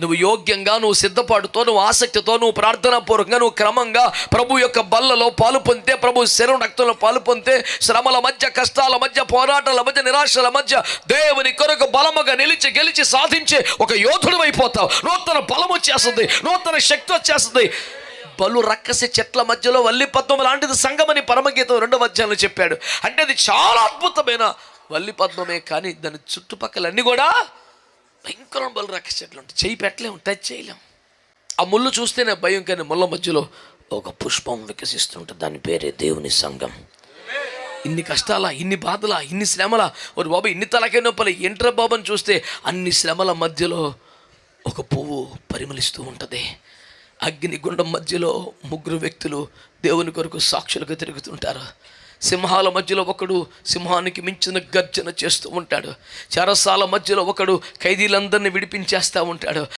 నువ్వు యోగ్యంగా నువ్వు సిద్ధపాటుతో నువ్వు ఆసక్తితో నువ్వు ప్రార్థనాపూర్వకంగా నువ్వు క్రమంగా ప్రభు యొక్క బల్లలో పాలు పొందితే ప్రభు శరీరం రక్తంలో పాలు పొందితే శ్రమల మధ్య కష్టాల మధ్య పోరాటాల మధ్య నిరాశల మధ్య దేవుని కొరకు బలముగా నిలిచి గెలిచి సాధించే ఒక యోధుడు అయిపోతావు. నూతన బలం వచ్చేస్తుంది నూతన శక్తి వచ్చేస్తుంది. బలు రక్కసి చెట్ల మధ్యలో వల్లి పద్మం లాంటిది సంగమని పరమగీతం రెండవ అధ్యాయంలో చెప్పాడు. అంటే అది చాలా అద్భుతమైన వల్లి పద్మమే కానీ దాని చుట్టుపక్కలన్నీ కూడా భయంకరం బలు చెట్లు ఉంటాయి. చేయి పెట్టలేము టచ్ చేయలేము. ఆ ముళ్ళు చూస్తేనే భయం కానీ ముళ్ళ మధ్యలో ఒక పుష్పం వికసిస్తుంటుంది దాని పేరే దేవుని సంఘం. ఇన్ని కష్టాల ఇన్ని బాధల ఇన్ని శ్రమల? ఒక బాబు ఇన్ని తలకే నొప్పులు. ఎంట్ర బాబుని చూస్తే అన్ని శ్రమల మధ్యలో ఒక పువ్వు పరిమళిస్తూ ఉంటుంది. అగ్నిగుండం మధ్యలో ముగ్గురు వ్యక్తులు దేవుని కొరకు సాక్షులుగా తిరుగుతుంటారు. సింహాల మధ్యలో ఒకడు సింహానికి మించిన గర్జన చేస్తూ ఉంటాడు. చెరసాల మధ్యలో ఒకడు ఖైదీలందరినీ విడిపించేస్తూ ఉంటాడు.